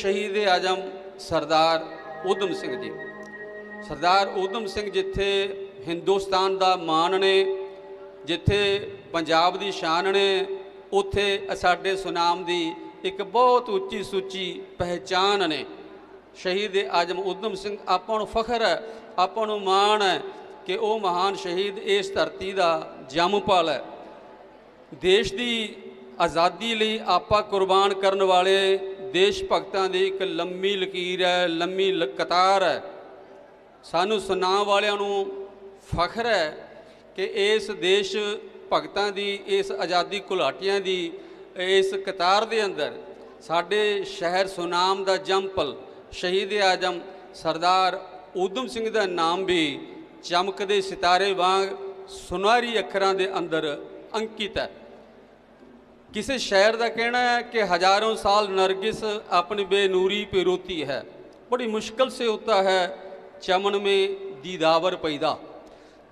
ਸ਼ਹੀਦ ਆਜਮ ਸਰਦਾਰ ਊਧਮ ਸਿੰਘ ਜੀ। ਸਰਦਾਰ ਊਧਮ ਸਿੰਘ ਜਿੱਥੇ ਹਿੰਦੁਸਤਾਨ ਦਾ ਮਾਣ ਨੇ, ਜਿੱਥੇ ਪੰਜਾਬ ਦੀ ਸ਼ਾਨ ਨੇ, ਉੱਥੇ ਸਾਡੇ ਸੁਨਾਮ ਦੀ ਇੱਕ ਬਹੁਤ ਉੱਚੀ ਸੁੱਚੀ ਪਹਿਚਾਨ ਨੇ। ਸ਼ਹੀਦ ਆਜਮ ਊਧਮ ਸਿੰਘ ਆਪਾਂ ਨੂੰ ਫਖਰ ਹੈ, ਆਪਾਂ ਨੂੰ ਮਾਣ ਹੈ ਕਿ ਉਹ ਮਹਾਨ ਸ਼ਹੀਦ ਇਸ ਧਰਤੀ ਦਾ ਜੰਮਪਲ ਹੈ। ਦੇਸ਼ ਦੀ ਆਜ਼ਾਦੀ ਲਈ ਆਪਾਂ ਕੁਰਬਾਨ ਕਰਨ ਵਾਲੇ ਦੇਸ਼ ਭਗਤਾਂ ਦੀ ਇੱਕ ਲੰਮੀ ਲਕੀਰ ਹੈ, ਲੰਮੀ ਲ- ਕਤਾਰ ਹੈ। ਸਾਨੂੰ ਸੁਨਾਮ ਵਾਲਿਆਂ ਨੂੰ ਫਖਰ ਹੈ ਕਿ ਇਸ ਦੇਸ਼ ਭਗਤਾਂ ਦੀ, ਇਸ ਆਜ਼ਾਦੀ ਘੁਲਾਟੀਆਂ ਦੀ, ਇਸ ਕਤਾਰ ਦੇ ਅੰਦਰ ਸਾਡੇ ਸ਼ਹਿਰ ਸੁਨਾਮ ਦਾ ਜੰਪਲ ਸ਼ਹੀਦ ਆਜਮ ਸਰਦਾਰ ਊਧਮ ਸਿੰਘ ਦਾ ਨਾਮ ਵੀ ਚਮਕਦੇ ਸਿਤਾਰੇ ਵਾਂਗ ਸੁਨਹਿਰੀ ਅੱਖਰਾਂ ਦੇ ਅੰਦਰ ਅੰਕਿਤ ਹੈ। किसी शायर का कहना है कि हजारों साल नरगिस अपनी बेनूरी पे रोती है बड़ी मुश्किल से होता है चमन में दीदावर पैदा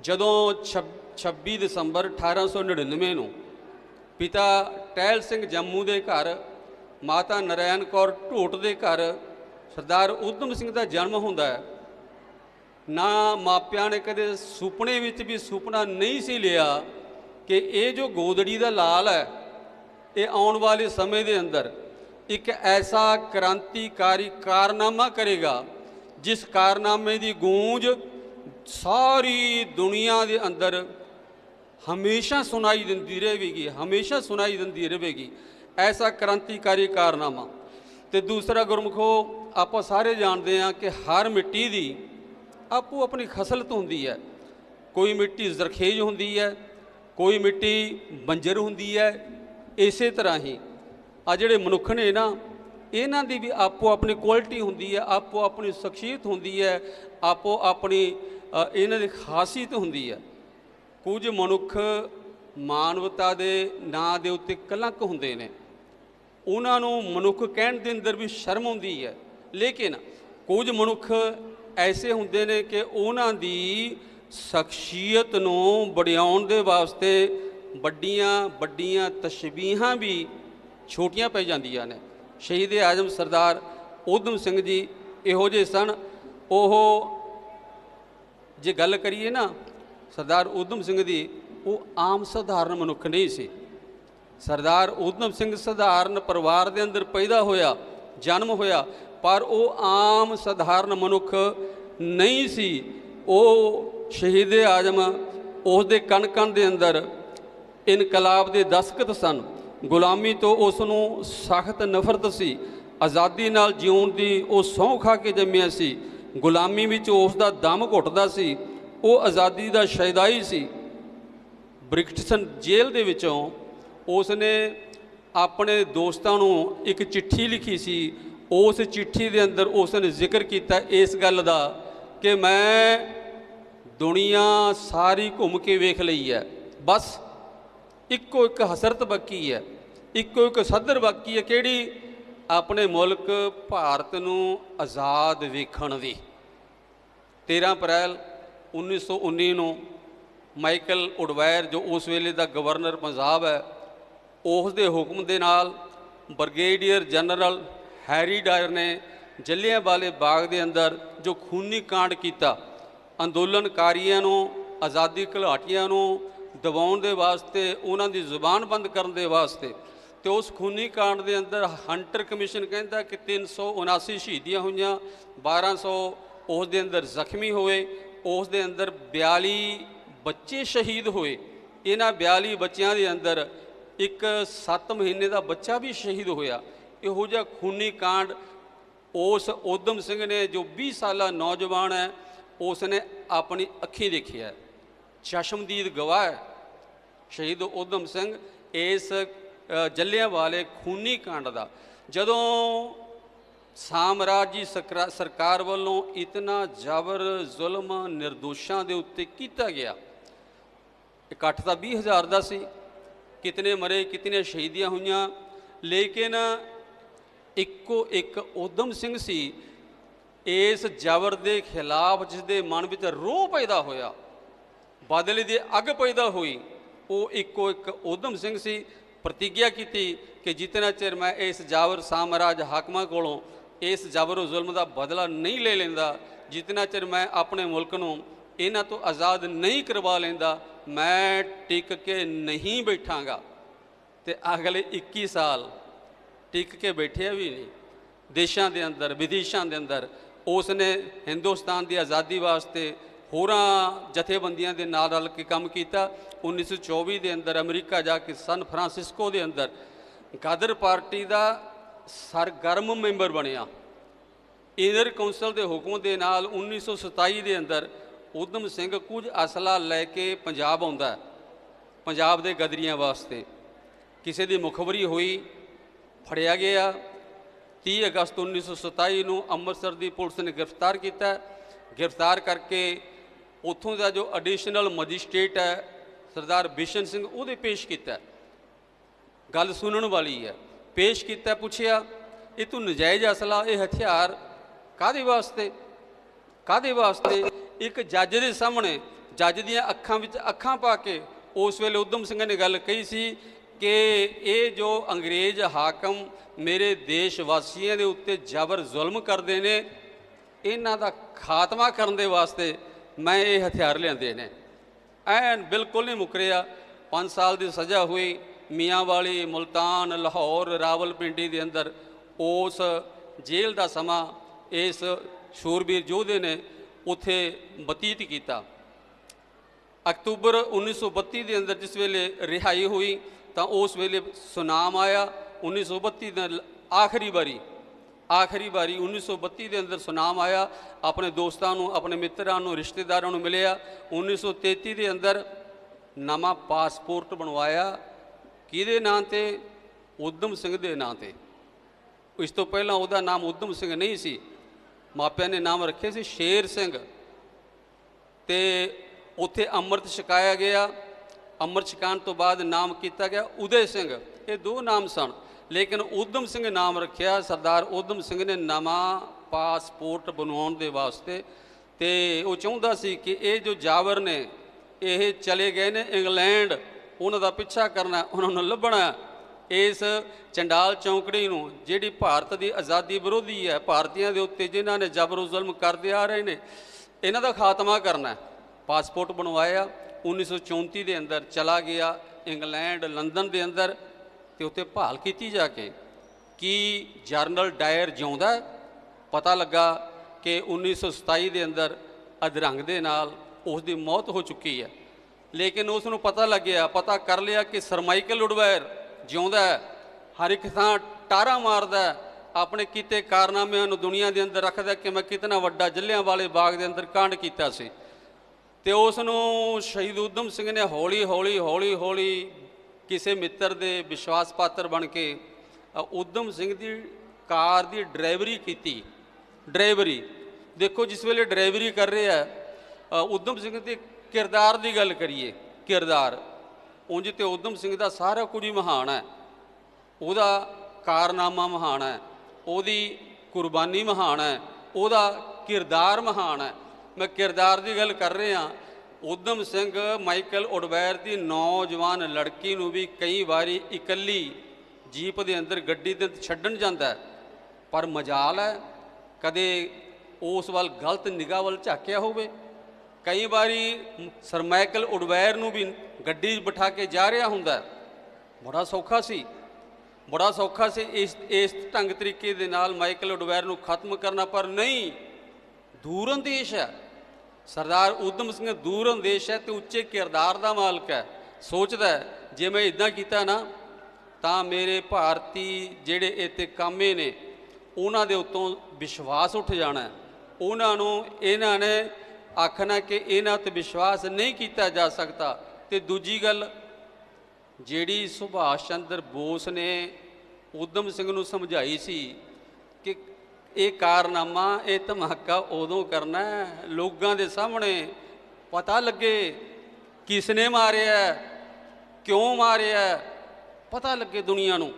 ਜਦੋਂ 26 ਦਸੰਬਰ 1899 ਨੂੰ ਪਿਤਾ ਟਹਿਲ ਸਿੰਘ ਜੰਮੂ ਦੇ ਘਰ ਮਾਤਾ ਨਰੈਣ ਕੌਰ ਢੋਟ ਦੇ ਘਰ ਸਰਦਾਰ ਊਧਮ ਸਿੰਘ ਦਾ ਜਨਮ ਹੁੰਦਾ ਹੈ ਨਾ ਮਾਪਿਆਂ ਨੇ ਕਦੇ ਸੁਪਨੇ ਵਿੱਚ ਵੀ ਸੁਪਨਾ ਨਹੀਂ ਸੀ ਲਿਆ ਕਿ ਇਹ ਜੋ ਗੋਦੜੀ ਦਾ ਲਾਲ ਹੈ ਇਹ ਆਉਣ ਵਾਲੇ ਸਮੇਂ ਦੇ ਅੰਦਰ ਇੱਕ ਐਸਾ ਕ੍ਰਾਂਤੀਕਾਰੀ ਕਾਰਨਾਮਾ ਕਰੇਗਾ, ਜਿਸ ਕਾਰਨਾਮੇ ਦੀ ਗੂੰਜ ਸਾਰੀ ਦੁਨੀਆ ਦੇ ਅੰਦਰ ਹਮੇਸ਼ਾ ਸੁਣਾਈ ਦਿੰਦੀ ਰਹੇਗੀ, ਹਮੇਸ਼ਾ ਸੁਣਾਈ ਦਿੰਦੀ ਰਹੇਗੀ, ਐਸਾ ਕ੍ਰਾਂਤੀਕਾਰੀ ਕਾਰਨਾਮਾ। ਤੇ ਦੂਸਰਾ ਗੁਰਮਖੋ, ਆਪਾਂ ਸਾਰੇ ਜਾਣਦੇ ਹਾਂ ਕਿ ਹਰ ਮਿੱਟੀ ਦੀ ਆਪੋ ਆਪਣੀ ਖਸਲਤ ਹੁੰਦੀ ਹੈ। ਕੋਈ ਮਿੱਟੀ ਜ਼ਰਖੇਜ਼ ਹੁੰਦੀ ਹੈ, ਕੋਈ ਮਿੱਟੀ ਬੰਜਰ ਹੁੰਦੀ ਹੈ ਇਸੇ ਤਰ੍ਹਾਂ ਹੀ ਆ ਜਿਹੜੇ ਮਨੁੱਖ ਨੇ ਨਾ, ਇਹਨਾਂ ਦੀ ਵੀ ਆਪੋ ਆਪਣੀ ਕੁਆਲਿਟੀ ਹੁੰਦੀ ਹੈ, ਆਪੋ ਆਪਣੀ ਸ਼ਖਸੀਅਤ ਹੁੰਦੀ ਹੈ, ਆਪੋ ਆਪਣੀ ਇਹਨਾਂ ਦੀ ਖਾਸੀਅਤ ਹੁੰਦੀ ਹੈ। ਕੁਝ ਮਨੁੱਖ ਮਾਨਵਤਾ ਦੇ ਨਾਂ ਦੇ ਉੱਤੇ ਕਲੰਕ ਹੁੰਦੇ ਨੇ। ਉਹਨਾਂ ਨੂੰ ਮਨੁੱਖ ਕਹਿਣ ਦੇ ਅੰਦਰ ਵੀ ਸ਼ਰਮ ਆਉਂਦੀ ਹੈ। ਲੇਕਿਨ ਕੁਝ ਮਨੁੱਖ ਐਸੇ ਹੁੰਦੇ ਨੇ ਕਿ ਉਹਨਾਂ ਦੀ ਸ਼ਖਸੀਅਤ ਨੂੰ ਵਡਿਆਉਣ ਦੇ ਵਾਸਤੇ ਵੱਡੀਆਂ ਵੱਡੀਆਂ ਤਸ਼ਬੀਹਾਂ ਵੀ ਛੋਟੀਆਂ ਪੈ ਜਾਂਦੀਆਂ ਨੇ। ਸ਼ਹੀਦ ਆਜਮ ਸਰਦਾਰ ਊਧਮ ਸਿੰਘ ਜੀ ਇਹੋ ਜਿਹੇ ਸਨ। ਉਹ ਜੇ ਗੱਲ ਕਰੀਏ ਨਾ ਸਰਦਾਰ ਊਧਮ ਸਿੰਘ ਦੀ, ਉਹ ਆਮ ਸਧਾਰਨ ਮਨੁੱਖ ਨਹੀਂ ਸੀ। ਸਰਦਾਰ ਊਧਮ ਸਿੰਘ ਸਧਾਰਨ ਪਰਿਵਾਰ ਦੇ ਅੰਦਰ ਪੈਦਾ ਹੋਇਆ, ਜਨਮ ਹੋਇਆ, ਪਰ ਉਹ ਆਮ ਸਧਾਰਨ ਮਨੁੱਖ ਨਹੀਂ ਸੀ। ਉਹ ਸ਼ਹੀਦ ਆਜਮ, ਉਸ ਦੇ ਕਣ ਕਣ ਦੇ ਅੰਦਰ ਇਨਕਲਾਬ ਦੇ ਦਸਕਤ ਸਨ। ਗੁਲਾਮੀ ਤੋਂ ਉਸ ਨੂੰ ਸਖਤ ਨਫ਼ਰਤ ਸੀ। ਆਜ਼ਾਦੀ ਨਾਲ ਜਿਉਣ ਦੀ ਉਹ ਸਹੁੰ ਖਾ ਕੇ ਜੰਮਿਆ ਸੀ। ਗੁਲਾਮੀ ਵਿੱਚ ਉਸ ਦਾ ਦਮ ਘੁੱਟਦਾ ਸੀ। ਉਹ ਆਜ਼ਾਦੀ ਦਾ ਸ਼ੈਦਾਈ ਸੀ। ਬ੍ਰਿਕਟਸਨ ਜੇਲ੍ਹ ਦੇ ਵਿੱਚੋਂ ਉਸ ਨੇ ਆਪਣੇ ਦੋਸਤਾਂ ਨੂੰ ਇੱਕ ਚਿੱਠੀ ਲਿਖੀ ਸੀ। ਉਸ ਚਿੱਠੀ ਦੇ ਅੰਦਰ ਉਸ ਨੇ ਜ਼ਿਕਰ ਕੀਤਾ ਇਸ ਗੱਲ ਦਾ ਕਿ ਮੈਂ ਦੁਨੀਆ ਸਾਰੀ ਘੁੰਮ ਕੇ ਵੇਖ ਲਈ ਹੈ। ਬਸ ਇੱਕੋ ਇੱਕ ਹਸਰਤ ਬਾਕੀ ਹੈ, ਇੱਕੋ ਇੱਕ ਸਦਰ ਬਾਕੀ ਹੈ, ਕਿਹੜੀ? ਆਪਣੇ ਮੁਲਕ ਭਾਰਤ ਨੂੰ ਆਜ਼ਾਦ ਵੇਖਣ ਦੀ। 13 ਅਪ੍ਰੈਲ 1919 ਨੂੰ ਮਾਈਕਲ ਉਡਵਾਇਰ ਜੋ ਉਸ ਵੇਲੇ ਦਾ ਗਵਰਨਰ ਪੰਜਾਬ ਹੈ ਉਸ ਦੇ ਹੁਕਮ ਦੇ ਨਾਲ ਬ੍ਰਿਗੇਡੀਅਰ ਜਨਰਲ ਹੈਰੀ ਡਾਇਰ ਨੇ ਜੱਲਿਆਂਵਾਲੇ ਬਾਗ ਦੇ ਅੰਦਰ ਜੋ ਖੂਨੀ ਕਾਂਡ ਕੀਤਾ, ਅੰਦੋਲਨਕਾਰੀਆਂ ਨੂੰ, ਆਜ਼ਾਦੀ ਘੁਲਾਟੀਆਂ ਨੂੰ ਦਬਾਉਣ ਦੇ ਵਾਸਤੇ, ਉਹਨਾਂ ਦੀ ਜ਼ੁਬਾਨ ਬੰਦ ਕਰਨ ਦੇ ਵਾਸਤੇ, ਤੇ ਉਸ ਖੂਨੀ ਕਾਂਡ ਦੇ ਅੰਦਰ ਹੰਟਰ ਕਮਿਸ਼ਨ ਕਹਿੰਦਾ ਕਿ 379 ਸ਼ਹੀਦੀਆਂ ਹੋਈਆਂ 1200 ਉਸ ਦੇ ਅੰਦਰ ਜ਼ਖਮੀ ਹੋਏ, ਉਸ ਦੇ ਅੰਦਰ 42 ਬੱਚੇ ਸ਼ਹੀਦ ਹੋਏ ਇਹਨਾਂ 42 ਬੱਚਿਆਂ ਦੇ ਅੰਦਰ ਇੱਕ 7 ਮਹੀਨੇ ਦਾ ਬੱਚਾ ਵੀ ਸ਼ਹੀਦ ਹੋਇਆ ਇਹੋ ਜਿਹਾ ਖੂਨੀ ਕਾਂਡ ਉਸ ਊਧਮ ਸਿੰਘ ਨੇ, ਜੋ 20 ਸਾਲਾ ਨੌਜਵਾਨ ਹੈ, ਉਸ ਨੇ ਆਪਣੀ ਅੱਖੀਂ ਦੇਖਿਆ ਹੈ। ਚਸ਼ਮਦੀਦ ਗਵਾਹ ਸ਼ਹੀਦ ਊਧਮ ਸਿੰਘ ਇਸ ਅ, ਜੱਲਿਆਂਵਾਲੇ ਖੂਨੀ ਕਾਂਡ ਦਾ। ਜਦੋਂ ਸਾਮਰਾਜੀ ਸਕਰਾ- ਸਰਕਾਰ ਵੱਲੋਂ ਇਤਨਾ ਜ਼ਬਰ ਜ਼ੁਲਮ ਨਿਰਦੋਸ਼ਾਂ ਦੇ ਉੱਤੇ ਕੀਤਾ ਗਿਆ ਇਕੱਠ ਤਾਂ 20000 ਦਾ ਸੀ ਕਿਤਨੇ ਮਰੇ ਕਿਤਨੇ ਸ਼ਹੀਦੀਆਂ ਹੋਈਆਂ ਲੇਕਿਨ ਇੱਕੋ ਇੱਕ ਊਧਮ ਸਿੰਘ ਸੀ ਇਸ ਜ਼ਬਰ ਦੇ ਖਿਲਾਫ ਜਿਸ ਦੇ ਮਨ ਵਿੱਚ ਰੋਹ ਪੈਦਾ ਹੋਇਆ। ਬਾਦਲ ਦੀ ਅੱਗ ਪੈਦਾ ਹੋਈ। ਉਹ ਇੱਕੋ ਇੱਕ ਊਧਮ ਸਿੰਘ ਸੀ। ਪ੍ਰਤੀਗਿਆ ਕੀਤੀ ਕਿ ਜਿਤਨਾ ਚਿਰ ਮੈਂ ਇਸ ਜਾਵਰ ਸਾਮਰਾਜ ਹਾਕਮਾਂ ਕੋਲੋਂ ਇਸ ਜ਼ਬਰ ਜ਼ੁਲਮ ਦਾ ਬਦਲਾ ਨਹੀਂ ਲੈ ਲੈਂਦਾ, ਜਿਤਨਾ ਚਿਰ ਮੈਂ ਆਪਣੇ ਮੁਲਕ ਨੂੰ ਇਹਨਾਂ ਤੋਂ ਆਜ਼ਾਦ ਨਹੀਂ ਕਰਵਾ ਲੈਂਦਾ, ਮੈਂ ਟਿਕ ਕੇ ਨਹੀਂ ਬੈਠਾਂਗਾ। ਤੇ ਅਗਲੇ 21 ਸਾਲ ਟਿਕ ਕੇ ਬੈਠਿਆ ਵੀ ਨਹੀਂ। ਦੇਸ਼ਾਂ ਦੇ ਅੰਦਰ, ਵਿਦੇਸ਼ਾਂ ਦੇ ਅੰਦਰ ਉਸ ਨੇ ਹਿੰਦੁਸਤਾਨ ਦੀ ਆਜ਼ਾਦੀ ਵਾਸਤੇ ਹੋਰਾਂ ਜਥੇਬੰਦੀਆਂ ਦੇ ਨਾਲ ਰਲ ਕੇ ਕੰਮ ਕੀਤਾ। 1924 ਦੇ ਅੰਦਰ ਅਮਰੀਕਾ ਜਾ ਕੇ ਸਨ ਫਰਾਂਸਿਸਕੋ ਦੇ ਅੰਦਰ ਗਦਰ ਪਾਰਟੀ ਦਾ ਸਰਗਰਮ ਮੈਂਬਰ ਬਣਿਆ। ਇਨਰ ਕੌਂਸਲ ਦੇ ਹੁਕਮ ਦੇ ਨਾਲ 1927 ਦੇ ਅੰਦਰ ਉਦਮ ਸਿੰਘ ਕੁਝ ਅਸਲਾ ਲੈ ਕੇ ਪੰਜਾਬ ਆਉਂਦਾ ਪੰਜਾਬ ਦੇ ਗਦਰੀਆਂ ਵਾਸਤੇ। ਕਿਸੇ ਦੀ ਮੁਖਬਰੀ ਹੋਈ, ਫੜਿਆ ਗਿਆ। 30 ਅਗਸਤ 1927 ਨੂੰ ਅੰਮ੍ਰਿਤਸਰ ਦੀ ਪੁਲਿਸ ਨੇ ਗ੍ਰਿਫਤਾਰ ਕੀਤਾ। ਗ੍ਰਿਫਤਾਰ ਕਰਕੇ ਉੱਥੋਂ ਦਾ ਜੋ ਐਡੀਸ਼ਨਲ ਮੈਜਿਸਟ੍ਰੇਟ ਹੈ, ਸਰਦਾਰ ਬਿਸ਼ਨ ਸਿੰਘ, ਉਹਦੇ ਪੇਸ਼ ਕੀਤਾ। ਗੱਲ ਸੁਣਨ ਵਾਲੀ ਹੈ। ਪੇਸ਼ ਕੀਤਾ, ਪੁੱਛਿਆ, ਇਹ ਤੂੰ ਨਜਾਇਜ਼ ਅਸਲਾ ਇਹ ਹਥਿਆਰ ਕਾਦੇ ਵਾਸਤੇ? ਕਾਦੇ ਵਾਸਤੇ? ਇੱਕ ਜੱਜ ਦੇ ਸਾਹਮਣੇ, ਜੱਜ ਦੀਆਂ ਅੱਖਾਂ ਵਿੱਚ ਅੱਖਾਂ ਪਾ ਕੇ ਉਸ ਵੇਲੇ ਉਦਮ ਸਿੰਘ ਨੇ ਗੱਲ ਕਹੀ ਸੀ ਕਿ ਇਹ ਜੋ ਅੰਗਰੇਜ਼ ਹਾਕਮ ਮੇਰੇ ਦੇਸ਼ ਵਾਸੀਆਂ ਦੇ ਉੱਤੇ ਜ਼ਬਰ ਜ਼ੁਲਮ ਕਰਦੇ ਨੇ, ਇਹਨਾਂ ਦਾ ਖਾਤਮਾ ਕਰਨ ਦੇ ਵਾਸਤੇ ਮੈਂ ਇਹ ਹਥਿਆਰ ਲਿਆਂਦੇ ਨੇ। ਐਨ ਬਿਲਕੁਲ ਨਹੀਂ ਮੁਕਰਿਆ। 5 ਸਾਲ ਦੀ ਸਜ਼ਾ ਹੋਈ। ਮੀਆਂ ਵਾਲੀ ਮੁਲਤਾਨ, ਲਾਹੌਰ, ਰਾਵਲਪਿੰਡੀ ਦੇ ਅੰਦਰ ਉਸ ਜੇਲ੍ਹ ਦਾ ਸਮਾਂ ਇਸ ਸ਼ੂਰਬੀਰ ਯੋਧੇ ਨੇ ਉੱਥੇ ਬਤੀਤ ਕੀਤਾ। ਅਕਤੂਬਰ 1932 ਦੇ ਅੰਦਰ ਜਿਸ ਵੇਲੇ ਰਿਹਾਈ ਹੋਈ ਤਾਂ ਉਸ ਵੇਲੇ ਸੁਨਾਮ ਆਇਆ। 1932 ਦੇ ਆਖਰੀ ਵਾਰੀ ਆਖਰੀ ਵਾਰੀ 1932 ਦੇ ਅੰਦਰ ਸੁਨਾਮ ਆਇਆ, ਆਪਣੇ ਦੋਸਤਾਂ ਨੂੰ, ਆਪਣੇ ਮਿੱਤਰਾਂ ਨੂੰ, ਰਿਸ਼ਤੇਦਾਰਾਂ ਨੂੰ ਮਿਲਿਆ। 1933 ਦੇ ਅੰਦਰ ਨਵਾਂ ਪਾਸਪੋਰਟ ਬਣਵਾਇਆ। ਕਿਹਦੇ ਨਾਂ ਤੇ? ਉਦਮ ਸਿੰਘ ਦੇ ਨਾਂ ਤੇ। ਇਸ ਤੋਂ ਪਹਿਲਾਂ ਉਹਦਾ ਨਾਮ ਉਦਮ ਸਿੰਘ ਨਹੀਂ ਸੀ। ਮਾਪਿਆਂ ਨੇ ਨਾਮ ਰੱਖੇ ਸੀ ਸ਼ੇਰ ਸਿੰਘ। ਤੇ ਉੱਥੇ ਅੰਮ੍ਰਿਤ ਛਕਾਇਆ ਗਿਆ। ਅੰਮ੍ਰਿਤ ਛਕਾਉਣ ਤੋਂ ਬਾਅਦ ਨਾਮ ਕੀਤਾ ਗਿਆ ਉਦੈ ਸਿੰਘ। ਇਹ ਦੋ ਨਾਮ ਸਨ। ਲੇਕਿਨ ਉਦਮ ਸਿੰਘ ਨਾਮ ਰੱਖਿਆ, ਸਰਦਾਰ ਉਦਮ ਸਿੰਘ ਨੇ ਨਵਾਂ ਪਾਸਪੋਰਟ ਬਣਾਉਣ ਦੇ ਵਾਸਤੇ ਤੇ ਉਹ ਚਾਹੁੰਦਾ ਸੀ ਕਿ ਇਹ ਜੋ ਜਾਵਰ ਨੇ, ਇਹ ਚਲੇ ਗਏ ਨੇ ਇੰਗਲੈਂਡ, ਉਹਨਾਂ ਦਾ ਪਿੱਛਾ ਕਰਨਾ, ਉਹਨਾਂ ਨੂੰ ਲੱਭਣਾ। ਇਸ ਚੰਡਾਲ ਚੌਂਕੜੀ ਨੂੰ, ਜਿਹੜੀ ਭਾਰਤ ਦੀ ਆਜ਼ਾਦੀ ਵਿਰੋਧੀ ਹੈ, ਭਾਰਤੀਆਂ ਦੇ ਉੱਤੇ ਜਿਨ੍ਹਾਂ ਨੇ ਜ਼ਬਰ ਜ਼ੁਲਮ ਕਰਦੇ ਆ ਰਹੇ ਨੇ, ਇਹਨਾਂ ਦਾ ਖਾਤਮਾ ਕਰਨਾ ਪਾਸਪੋਰਟ ਬਣਵਾਇਆ 1934 ਦੇ ਅੰਦਰ ਚਲਾ ਗਿਆ, ਇੰਗਲੈਂਡ, ਲੰਡਨ ਦੇ ਅੰਦਰ ਤੇ ਉੱਥੇ ਭਾਲ ਕੀਤੀ ਜਾ ਕੇ ਕੀ ਜਰਨਲ ਡਾਇਰ ਜਿਉਂਦਾ ਪਤਾ ਲੱਗਾ ਕਿ 1927 ਦੇ ਅੰਦਰ ਅਧਰੰਗ ਦੇ ਨਾਲ ਉਸ ਦੀ ਮੌਤ ਹੋ ਚੁੱਕੀ ਹੈ। ਲੇਕਿਨ ਉਸ ਨੂੰ ਪਤਾ ਲੱਗਿਆ, ਪਤਾ ਕਰ ਲਿਆ ਕਿ ਸਰਮਾਈਕਲ ਉਡਵਾਇਰ ਜਿਉਂਦਾ ਹਰ ਇੱਕ ਥਾਂ ਟਾਰਾ ਮਾਰਦਾ ਆਪਣੇ ਕੀਤੇ ਕਾਰਨਾਮਿਆਂ ਨੂੰ ਦੁਨੀਆ ਦੇ ਅੰਦਰ ਰੱਖਦਾ ਕਿ ਮੈਂ ਕਿਤਨਾ ਵੱਡਾ ਜੱਲਿਆਂ ਵਾਲੇ ਬਾਗ ਦੇ ਅੰਦਰ ਕਾਂਡ ਕੀਤਾ ਸੀ। ਤੇ ਉਸ ਨੂੰ ਸ਼ਹੀਦ ਉਦਮ ਸਿੰਘ ਨੇ ਹੌਲੀ ਹੌਲੀ ਹੌਲੀ ਹੌਲੀ ਕਿਸੇ ਮਿੱਤਰ ਦੇ ਵਿਸ਼ਵਾਸ ਪਾਤਰ ਬਣ ਕੇ ਅ, ਉਦਮ ਸਿੰਘ ਦੀ ਕਾਰ ਦੀ ਡਰਾਈਵਰੀ ਕੀਤੀ। ਡਰਾਈਵਰੀ। ਦੇਖੋ ਜਿਸ ਵੇਲੇ ਡਰਾਈਵਰੀ ਕਰ ਰਿਹਾ ਹੈ, ਉਦਮ ਸਿੰਘ ਦੇ ਕਿਰਦਾਰ ਦੀ ਗੱਲ ਕਰੀਏ ਕਿਰਦਾਰ। ਉਂਝ ਤੇ ਉਦਮ ਸਿੰਘ ਦਾ ਸਾਰਾ ਕੁਝ ਹੀ ਮਹਾਨ ਹੈ। ਉਹਦਾ ਕਾਰਨਾਮਾ ਮਹਾਨ ਹੈ ਉਹਦੀ ਕੁਰਬਾਨੀ ਮਹਾਨ ਹੈ ਉਹਦਾ ਕਿਰਦਾਰ ਮਹਾਨ ਹੈ। ਮੈਂ ਕਿਰਦਾਰ ਦੀ ਗੱਲ ਕਰ ਰਿਹਾ ਉਦਮ ਸਿੰਘ ਮਾਈਕਲ ਉਡਵੈਰ ਦੀ ਨੌਜਵਾਨ ਲੜਕੀ ਨੂੰ ਵੀ ਕਈ ਵਾਰੀ ਇਕੱਲੀ ਜੀਪ ਦੇ ਅੰਦਰ ਗੱਡੀ ਦੇ ਛੱਡਣ ਜਾਂਦਾ ਪਰ ਮਜਾਲ ਹੈ। ਕਦੇ ਉਸ ਵੱਲ ਗਲਤ ਨਿਗਾਹ ਵੱਲ ਝਾਕਿਆ ਹੋਵੇ। ਕਈ ਵਾਰੀ ਸਰ ਮਾਈਕਲ ਉਡਵੈਰ ਨੂੰ ਵੀ ਗੱਡੀ 'ਚ ਬਿਠਾ ਕੇ ਜਾ ਰਿਹਾ ਹੁੰਦਾ ਬੜਾ ਸੌਖਾ ਸੀ। ਬੜਾ ਸੌਖਾ ਸੀ ਇਸ ਇਸ ਢੰਗ ਤਰੀਕੇ ਦੇ ਨਾਲ ਮਾਈਕਲ ਉਡਵੈਰ ਨੂੰ ਖਤਮ ਕਰਨਾ। ਪਰ ਨਹੀਂ ਦੂਰ ਅੰਦੇਸ਼ ਹੈ। ਸਰਦਾਰ ਉਦਮ ਸਿੰਘ ਦੂਰ ਅੰਦੇਸ਼ ਹੈ ਤੇ ਉੱਚੇ ਕਿਰਦਾਰ ਦਾ ਮਾਲਕ ਹੈ। ਸੋਚਦਾ ਜੇ ਮੈਂ ਇਦਾਂ ਕੀਤਾ ਨਾ, ਤਾਂ ਮੇਰੇ ਭਾਰਤੀ ਜਿਹੜੇ ਇੱਥੇ ਕਾਮੇ ਨੇ, ਉਹਨਾਂ ਦੇ ਉੱਤੋਂ ਵਿਸ਼ਵਾਸ ਉੱਠ ਜਾਣਾ ਉਹਨਾਂ ਨੂੰ, ਇਹਨਾਂ ਨੇ ਆਖਣਾ ਕਿ ਇਹਨਾਂ ਤੇ ਵਿਸ਼ਵਾਸ ਨਹੀਂ ਕੀਤਾ ਜਾ ਸਕਦਾ। ਤੇ ਦੂਜੀ ਗੱਲ, ਜਿਹੜੀ ਸੁਭਾਸ਼ ਚੰਦਰ ਬੋਸ ਨੇ ਉਦਮ ਸਿੰਘ ਨੂੰ ਸਮਝਾਈ ਸੀ ਇਹ ਕਾਰਨਾਮਾ ਇਹ ਧਮਾਕਾ ਉਦੋਂ ਕਰਨਾ ਲੋਕਾਂ ਦੇ ਸਾਹਮਣੇ ਪਤਾ ਲੱਗੇ ਕਿਸ ਨੇ ਮਾਰਿਆ ਕਿਉਂ ਮਾਰਿਆ ਪਤਾ ਲੱਗੇ ਦੁਨੀਆ ਨੂੰ।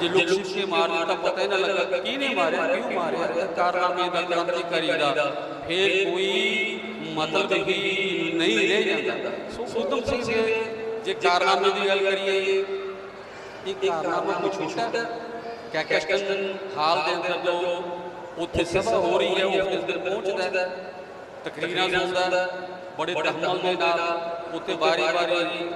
ਜੇ ਲੁਕ ਕੇ ਮਾਰ ਦਿੱਤਾ ਪਤਾ ਹੀ ਨਾ ਲੱਗਾ ਕਿਹਨੇ ਮਾਰਿਆ ਕਿਉਂ ਮਾਰਿਆ। ਕਾਰਨਾਮੇ ਦਾ ਕ੍ਰਾਂਤੀਕਾਰੀ ਦਾ। ਫਿਰ ਕੋਈ ਮਤਲਬ ਹੀ ਨਹੀਂ ਰਹਿ ਜਾਂਦਾ। ਸੋ ਉਦਮ ਸਿੰਘ ਜੇ ਕਾਰਨਾਮੇ ਦੀ ਗੱਲ ਕਰੀਏ ਇਹ ਕਾਰਨਾਮਾ ਕੋਈ ਛੋਟਾ? ਕੈਕਸਟਨ ਹਾਲ ਦੇ ਅੰਦਰ ਜੋ ਉੱਥੇ ਸਭਾ ਹੋ ਰਹੀ ਹੈ ਉਹ ਉਸ ਦਿਨ ਪਹੁੰਚਦਾ ਹੈ ਤਕਰੀਰਾਂ ਸੁਣਦਾ ਹੈ, ਬੜੇ ਤਹਮਲ ਦੇ ਨਾਲ ਉੱਥੇ ਬਾਰੀ-ਬਾਰੀ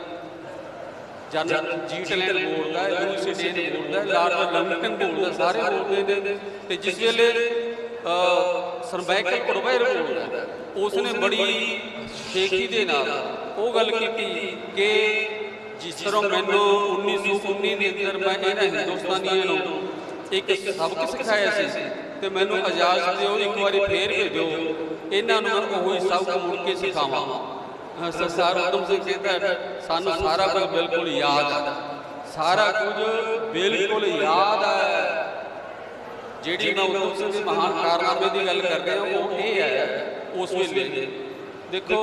ਜਨਰਲ ਜੀਟਲੈਂਡ ਬੋਲਦਾ ਹੈ ਯੂਨੀਵਰਸਿਟੀ ਨੇ ਬੋਲਦਾ ਹੈ ਲਾਰਡ ਲੰਕਨ ਬੋਲਦਾ ਸਾਰੇ ਬੋਲਦੇ ਨੇ। ਤੇ ਜਿਸ ਵੇਲੇ ਸਰਵਾਈਕਲ ਪ੍ਰੋਵਾਈਰ ਬੋਲਦਾ ਹੈ, ਉਸਨੇ ਬੜੀ ਸ਼ੇਖੀ ਦੇ ਨਾਲ ਉਹ ਗੱਲ ਕੀਤੀ ਕਿ ਜਿਸ ਤਰ੍ਹਾਂ ਮੈਨੂੰ 1919 ਦੇ ਅੰਦਰ ਮੈਂ ਇਹਨਾਂ ਹਿੰਦੁਸਤਾਨੀਆਂ ਨੂੰ ਇੱਕ ਸਬਕ ਸਿਖਾਇਆ ਸੀ ਤੇ ਮੈਨੂੰ ਇਜਾਜ਼ਤ ਦਿਓ, ਇੱਕ ਵਾਰੀ ਫੇਰ ਭੇਜੋ, ਇਹਨਾਂ ਨੂੰ ਮੈਂ ਉਹੀ ਸਬਕ ਮੁੜ ਕੇ ਸਿਖਾਵਾਂ। ਸਰਦਾਰ ਉਦਮ ਸਿੰਘ ਕਹਿੰਦਾ ਸਾਨੂੰ ਸਾਰਾ ਕੁਝ ਬਿਲਕੁਲ ਯਾਦ ਆ। ਸਾਰਾ ਕੁਝ ਬਿਲਕੁਲ ਯਾਦ ਹੈ ਜਿਹੜੀ ਮੈਂ ਉਦਮ ਸਿੰਘ ਦੇ ਮਹਾਨ ਕਾਰਨਾਮੇ ਦੀ ਗੱਲ ਕਰ ਰਿਹਾ ਉਹ ਇਹ ਹੈ, ਉਸ ਵੇਲੇ। ਦੇਖੋ,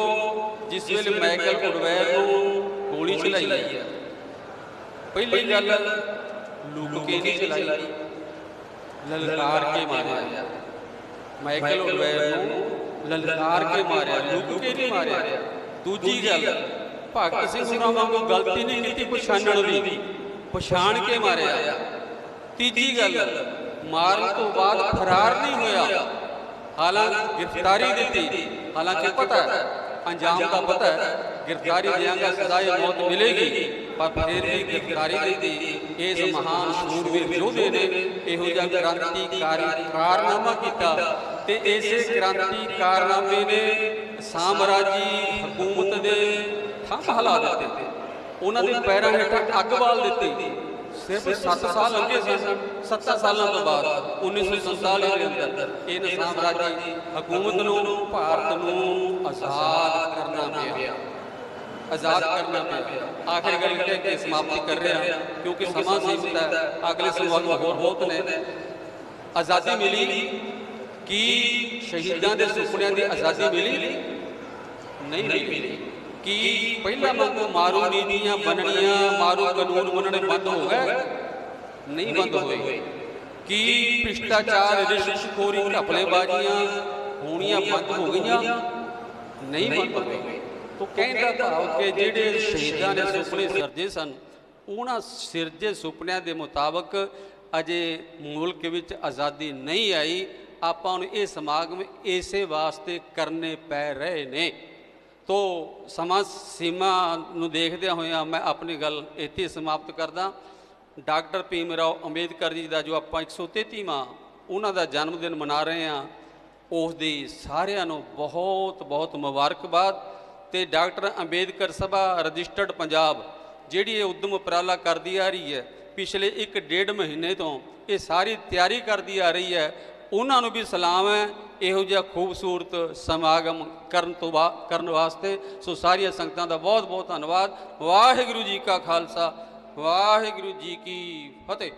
ਜਿਸ ਵੇਲੇ ਮਾਈਕਲ ਉਡਵੈਰ ਨੂੰ ਗੋਲੀ ਚਲਾਈ ਹੈ ਪਹਿਲੀ ਗੱਲ ਲੁਕ ਕੇ ਨਹੀਂ ਚਲਾਈ ਲਲਕਾਰ ਕੇ ਮਾਰਿਆ ਮਾਈਕਲ ਉਡਵੈਰ ਨੂੰ ਲਲਕਾਰ ਕੇ ਮਾਰਿਆ ਲੁਕ ਕੇ ਨਹੀਂ ਮਾਰਿਆ ਦੂਜੀ ਗੱਲ ਭਗਤ ਸਿੰਘ ਹੋਰਾਂ ਵਾਂਗੂ ਗਲਤੀ ਨਹੀਂ ਕੀਤੀ ਪਛਾਣਨ ਦੀ ਪਛਾਣ ਕੇ ਮਾਰਿਆ ਤੀਜੀ ਗੱਲ ਮਾਰਨ ਤੋਂ ਬਾਅਦ ਫਰਾਰ ਨਹੀਂ ਹੋਇਆ ਹਾਲਾਂਕਿ ਗ੍ਰਿਫਤਾਰੀ ਦਿੱਤੀ ਹਾਲਾਂਕਿ ਪਤਾ ਹੈ ਅੰਜਾਮ ਦਾ ਪਤਾ ਗ੍ਰਿਫਤਾਰੀ ਦੇਾਂਗਾ ਸਜ਼ਾਏ ਮੌਤ ਮਿਲੇਗੀ। ਪਰ ਫਿਰ ਵੀ ਗ੍ਰਿਫਤਾਰੀ ਦਿੱਤੀ ਇਸ ਮਹਾਨ ਸ਼ੂਰਵੀਰ ਯੋਧੇ ਨੇ ਇਹੋ ਜਿਹਾ ਕ੍ਰਾਂਤੀਕਾਰੀ ਕਾਰਨਾਮਾ ਕੀਤਾ। ਤੇ ਇਸੇ ਕ੍ਰਾਂਤੀ ਕਾਰਨਾਮੇ ਨੇ ਸਾਮਰਾਜੀ ਹਕੂਮਤ ਦੇ ਥੰਮ ਹਿਲਾ ਦਿੱਤੇ। ਉਹਨਾਂ ਦੇ ਪੈਰਾਂ ਹੇਠਾਂ ਅੱਗ ਬਾਲ ਦਿੱਤੀ। ਸਿਰਫ 7 ਸਾਲ ਲੰਘੇ ਸਨ 7 ਸਾਲਾਂ ਤੋਂ ਬਾਅਦ 1947 ਦੇ ਅੰਦਰ ਇਹ ਸਾਮਰਾਜੀ ਹਕੂਮਤ ਨੂੰ ਭਾਰਤ ਨੂੰ ਆਜ਼ਾਦ ਕਰਨਾ ਪਿਆ। ਆਜ਼ਾਦ ਕਰਨਾ ਪਿਆ। ਆਖਿਰ ਗੱਲ ਕਹਿ ਕੇ ਸਮਾਪਤੀ ਕਰ ਰਿਹਾ ਕਿਉਂਕਿ ਸਮਾਂ ਸੀਮਿਤ ਹੈ। ਅਗਲੇ ਸਵਾਲ ਹੋਰ ਬਹੁਤ ਨੇ। ਆਜ਼ਾਦੀ ਮਿਲੀ ਕੀ ਸ਼ਹੀਦਾਂ ਦੇ ਸੁਪਨਿਆਂ ਦੀ ਆਜ਼ਾਦੀ ਮਿਲੀ? ਨਹੀਂ ਮਿਲੀ। ਕੀ ਪਹਿਲਾਂ ਵਾਂਗੂ ਮਾਰੂ ਨੀਤੀਆਂ ਬਣਨੀਆਂ, ਮਾਰੂ ਕਾਨੂੰਨ ਬਣਨੇ ਬੰਦ ਹੋ ਗਏ? ਨਹੀਂ ਬੰਦ ਹੋਏ। ਕੀ ਭ੍ਰਿਸ਼ਟਾਚਾਰ, ਰਿਸ਼ਵਤਖੋਰੀ, ਘਪਲੇਬਾਜ਼ੀਆਂ ਹੋਣੀਆਂ ਬੰਦ ਹੋ ਗਈਆਂ? ਨਹੀਂ ਬੰਦ ਹੋਏ। ਤੋ ਕਹਿੰਦਾ ਭਾਵ ਕਿ ਜਿਹੜੇ ਸ਼ਹੀਦਾਂ ਨੇ ਸੁਪਨੇ ਸਿਰਜੇ ਸਨ ਉਹਨਾਂ ਸਿਰਜੇ ਸੁਪਨਿਆਂ ਦੇ ਮੁਤਾਬਕ ਅਜੇ ਮੁਲਕ ਵਿੱਚ ਆਜ਼ਾਦੀ ਨਹੀਂ ਆਈ। ਆਪਾਂ ਨੂੰ ਇਹ ਸਮਾਗਮ ਇਸੇ ਵਾਸਤੇ ਕਰਨੇ ਪੈ ਰਹੇ ਨੇ। ਤੋ ਸਮਾਂ ਸੀਮਾ ਨੂੰ ਦੇਖਦਿਆਂ ਹੋਇਆਂ ਮੈਂ ਆਪਣੀ ਗੱਲ ਇੱਥੇ ਸਮਾਪਤ ਕਰਦਾ। ਡਾਕਟਰ ਭੀਮ ਰਾਓ ਅੰਬੇਦਕਰ ਜੀ ਦਾ ਜੋ ਆਪਾਂ 133ਵਾਂ ਉਹਨਾਂ ਦਾ ਜਨਮ ਦਿਨ ਮਨਾ ਰਹੇ ਹਾਂ ਉਸ ਦੀ ਸਾਰਿਆਂ ਨੂੰ ਬਹੁਤ ਬਹੁਤ ਮੁਬਾਰਕਬਾਦ। ਤੇ ਡਾਕਟਰ ਅੰਬੇਦਕਰ ਸਭਾ ਰਜਿਸਟਰਡ ਪੰਜਾਬ, ਜਿਹੜੀ ਇਹ ਉਦਮ ਉਪਰਾਲਾ ਕਰਦੀ ਆ ਰਹੀ ਹੈ, ਪਿਛਲੇ ਇੱਕ ਡੇਢ ਮਹੀਨੇ ਤੋਂ ਇਹ ਸਾਰੀ ਤਿਆਰੀ ਕਰਦੀ ਆ ਰਹੀ ਹੈ, ਉਹਨਾਂ ਨੂੰ ਵੀ ਸਲਾਮ ਹੈ, ਇਹੋ ਜਿਹਾ ਖੂਬਸੂਰਤ ਸਮਾਗਮ ਕਰਨ ਤੋਂ ਬਾ, ਕਰਨ ਵਾਸਤੇ। ਸੋ ਸਾਰੀਆਂ ਸੰਗਤਾਂ ਦਾ ਬਹੁਤ ਬਹੁਤ ਧੰਨਵਾਦ। ਵਾਹਿਗੁਰੂ ਜੀ ਕਾ ਖਾਲਸਾ, ਵਾਹਿਗੁਰੂ ਜੀ ਕੀ ਫਤਿਹ।